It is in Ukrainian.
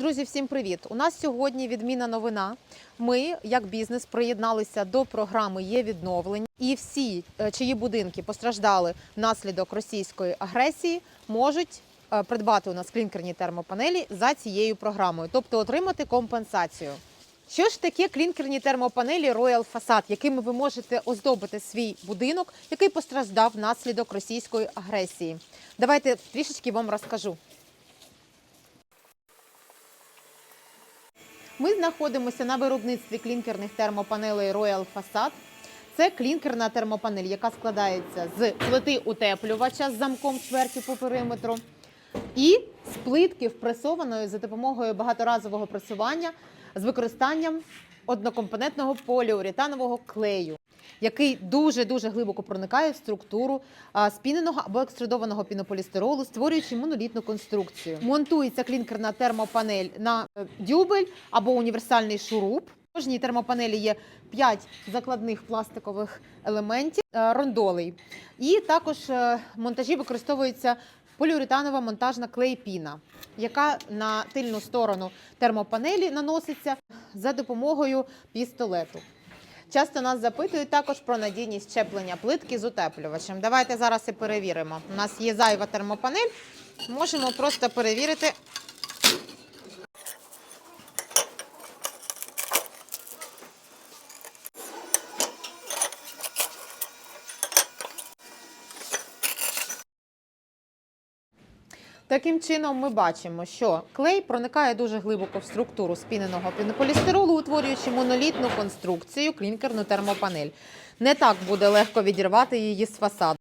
Друзі, всім привіт! У нас сьогодні відміна новина. Ми, як бізнес, приєдналися до програми Є відновлення, і всі, е, чиї будинки постраждали внаслідок російської агресії, можуть е, придбати у нас клінкерні термопанелі за цією програмою, тобто отримати компенсацію. Що ж таке клінкерні термопанелі Royal Facade, якими ви можете оздобити свій будинок, який постраждав внаслідок російської агресії? Давайте трішечки вам розкажу. Ми знаходимося на виробництві клінкерних термопанелей Royal Facade. Це клінкерна термопанель, яка складається з плити утеплювача з замком чвертю по периметру і плитки впресованої за допомогою багаторазового пресування з використанням однокомпонентного поліуретанового клею, який дуже дуже глибоко проникає в структуру спіненого або екструдованого пінополістиролу, створюючи монолітну конструкцію. Монтується клінкерна термопанель на е, дюбель або універсальний шуруп. В кожній термопанелі є 5 закладних пластикових елементів е, рондолей. І також е, монтажі використовується поліуретанова монтажна клей-піна, яка на тильну сторону термопанелі наноситься за допомогою пістолету. Часто нас запитують також про надійність щеплення плитки з утеплювачем. Давайте зараз і перевіримо. У нас є зайва термопанель. Можемо просто перевірити. Таким чином, ми бачимо, що клей проникає дуже глибоко в структуру спіненого пінополістиролу, утворюючи монолітну конструкцію клінкерну термопанель. Не так буде легко відірвати її з фасаду.